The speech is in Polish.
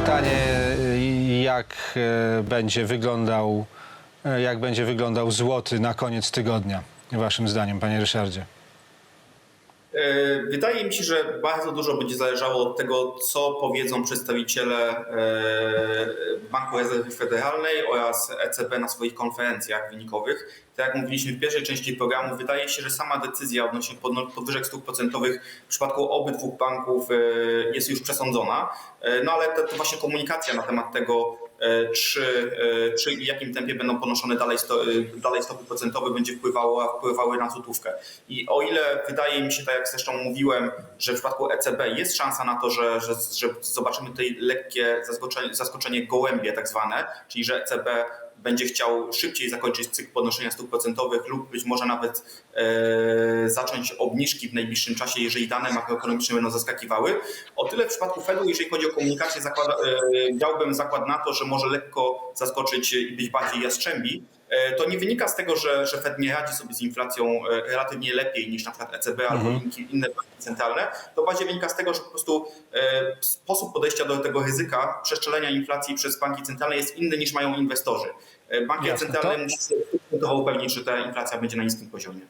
pytanie, y, jak e, będzie wyglądał, e, jak będzie wyglądał złoty na koniec tygodnia, waszym zdaniem, panie Ryszardzie? E, Wydaje mi się, że bardzo dużo będzie zależało od tego, co powiedzą przedstawiciele e, Banku Rezerwy Federalnej oraz ECB na swoich konferencjach wynikowych. Tak jak mówiliśmy w pierwszej części programu, wydaje się, że sama decyzja odnośnie podwyżek stóp procentowych w przypadku obydwu banków e, jest już przesądzona. No ale to, to właśnie komunikacja na temat tego, czy, e, czy w jakim tempie będą ponoszone dalej, sto, e, dalej stopy procentowe będzie wpływało, wpływały na złotówkę. I o ile wydaje mi się, tak jak zresztą mówiłem, że w przypadku ECB jest szansa na to, że, że, że zobaczymy tutaj lekkie zaskoczenie, zaskoczenie gołębie tak zwane, czyli że ECB będzie chciał szybciej zakończyć cykl podnoszenia stóp procentowych lub być może nawet e, zacząć obniżki w najbliższym czasie, jeżeli dane makroekonomiczne będą zaskakiwały. O tyle w przypadku Fedu, jeżeli chodzi o komunikację, zakłada, e, dałbym zakład na to, że może lekko zaskoczyć i być bardziej jastrzębi. E, To nie wynika z tego, że, że Fed nie radzi sobie z inflacją e, relatywnie lepiej niż na przykład ECB albo inki- inne banki centralne. To bardziej wynika z tego, że po prostu e, sposób podejścia do tego ryzyka przeszczelenia inflacji przez banki centralne jest inny niż mają inwestorzy. Banki Jasne. centralne To- muszą się upewnić, że ta inflacja będzie na niskim poziomie.